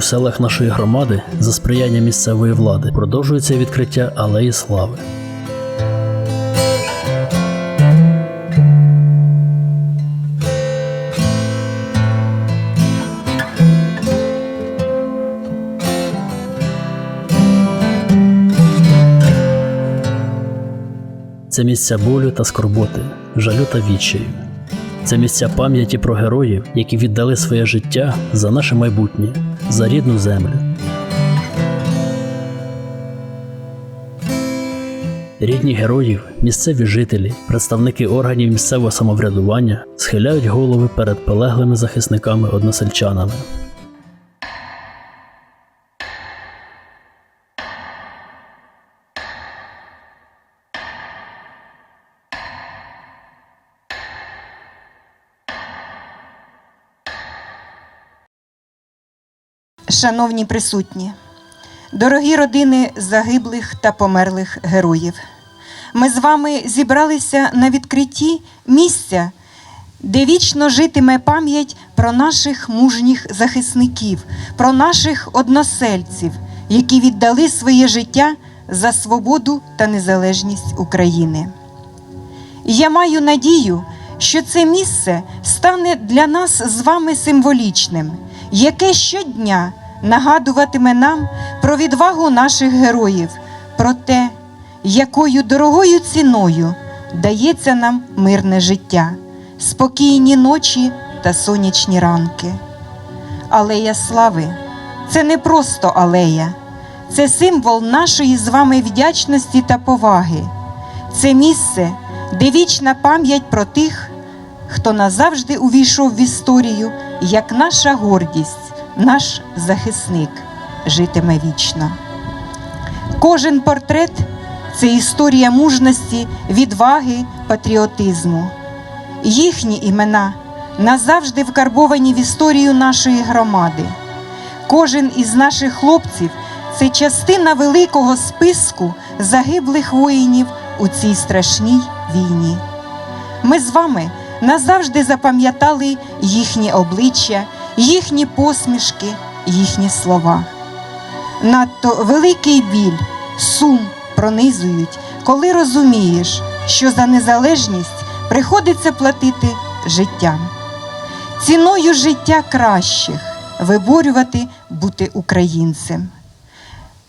У селах нашої громади за сприяння місцевої влади продовжується відкриття алеї слави. Це місця болю та скорботи, жалю та відчаю. Це місця пам'яті про героїв, які віддали своє життя за наше майбутнє, за рідну землю. Рідні героїв, місцеві жителі, представники органів місцевого самоврядування схиляють голови перед полеглими захисниками односельчанами. Шановні присутні, дорогі родини загиблих та померлих героїв, ми з вами зібралися на відкритті місця, де вічно житиме пам'ять про наших мужніх захисників, про наших односельців, які віддали своє життя за свободу та незалежність України. Я маю надію, що це місце стане для нас з вами символічним, яке щодня нагадуватиме нам про відвагу наших героїв, про те, якою дорогою ціною дається нам мирне життя, спокійні ночі та сонячні ранки. Алея слави це не просто алея, це символ нашої з вами вдячності та поваги. Це місце, де вічна пам'ять про тих, хто назавжди увійшов в історію, як наша гордість, наш захисник житиме вічно. Кожен портрет це історія мужності, відваги, патріотизму. Їхні імена назавжди вкарбовані в історію нашої громади. Кожен із наших хлопців це частина великого списку загиблих воїнів у цій страшній війні. Ми з вами назавжди запам'ятали їхні обличчя, їхні посмішки, їхні слова. Надто великий біль, сум пронизують, коли розумієш, що за незалежність приходиться платити життям. Ціною життя кращих виборювати бути українцем.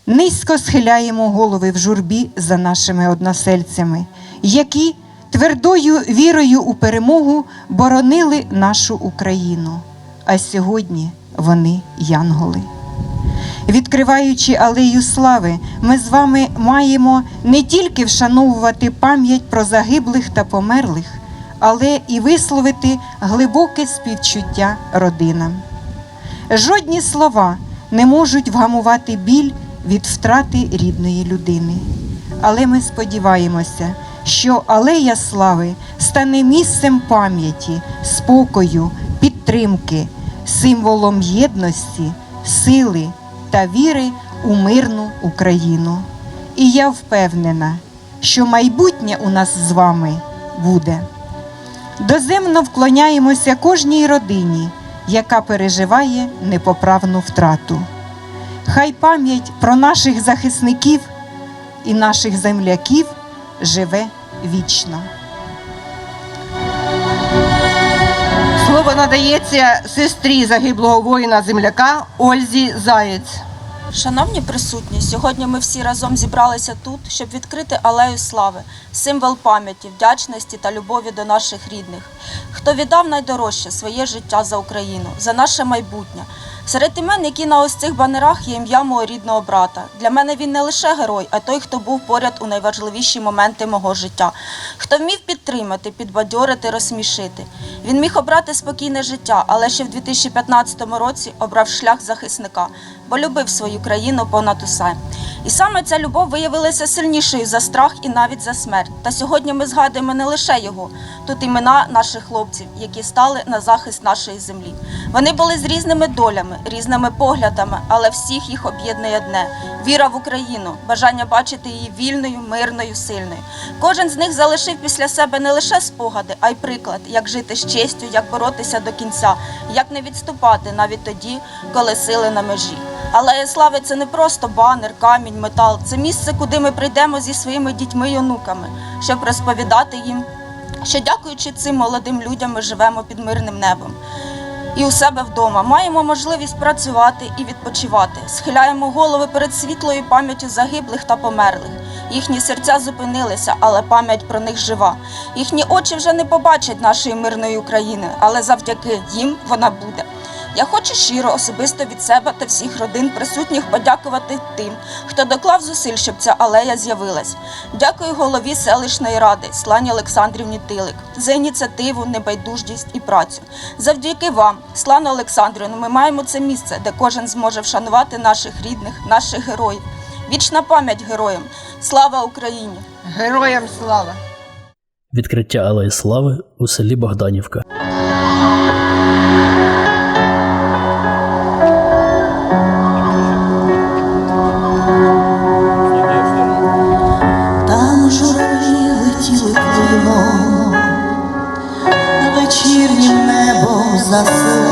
Низько схиляємо голови в журбі за нашими односельцями, які твердою вірою у перемогу боронили нашу Україну. А сьогодні вони янголи. Відкриваючи алею слави, ми з вами маємо не тільки вшановувати пам'ять про загиблих та померлих, але і висловити глибоке співчуття родинам. Жодні слова не можуть вгамувати біль від втрати рідної людини. Але ми сподіваємося, що алея слави стане місцем пам'яті, спокою, підтримки, символом єдності, сили та віри у мирну Україну. І я впевнена, що майбутнє у нас з вами буде. Доземно вклоняємося кожній родині, яка переживає непоправну втрату. Хай пам'ять про наших захисників і наших земляків живе вічно. Слово надається сестрі загиблого воїна земляка Ользі Заєць. Шановні присутні, сьогодні ми всі разом зібралися тут, щоб відкрити алею слави, символ пам'яті, вдячності та любові до наших рідних, хто віддав найдорожче своє життя за Україну, за наше майбутнє. Серед імен, які на ось цих банерах, є ім'я мого рідного брата. Для мене він не лише герой, а той, хто був поряд у найважливіші моменти мого життя, хто вмів підтримати, підбадьорити, розсмішити. Він міг обрати спокійне життя, але ще в 2015 році обрав шлях захисника, бо любив свою країну понад усе. І саме ця любов виявилася сильнішою за страх і навіть за смерть. Та сьогодні ми згадуємо не лише його, тут імена наших хлопців, які стали на захист нашої землі. Вони були з різними долями, різними поглядами, але всіх їх об'єднує одне віра в Україну, бажання бачити її вільною, мирною, сильною. Кожен з них залишив після себе не лише спогади, а й приклад, як жити з честю, як боротися до кінця, як не відступати навіть тоді, коли сили на межі. Алея слави це не просто банер, камінь, метал. Це місце, куди ми прийдемо зі своїми дітьми й онуками, щоб розповідати їм, що дякуючи цим молодим людям ми живемо під мирним небом. І у себе вдома маємо можливість працювати і відпочивати. Схиляємо голови перед світлою пам'яттю загиблих та померлих. Їхні серця зупинилися, але пам'ять про них жива. Їхні очі вже не побачать нашої мирної України, але завдяки їм вона буде. Я хочу щиро особисто від себе та всіх родин присутніх подякувати тим, хто доклав зусиль, щоб ця алея з'явилась. Дякую голові селищної ради Слані Олександрівні Тилик за ініціативу, небайдужність і працю. Завдяки вам, Слано Олександрівну, ми маємо це місце, де кожен зможе вшанувати наших рідних, наших героїв. Вічна пам'ять героям! Слава Україні! Героям слава! Відкриття Алеї Слави у селі Богданівка. Небом за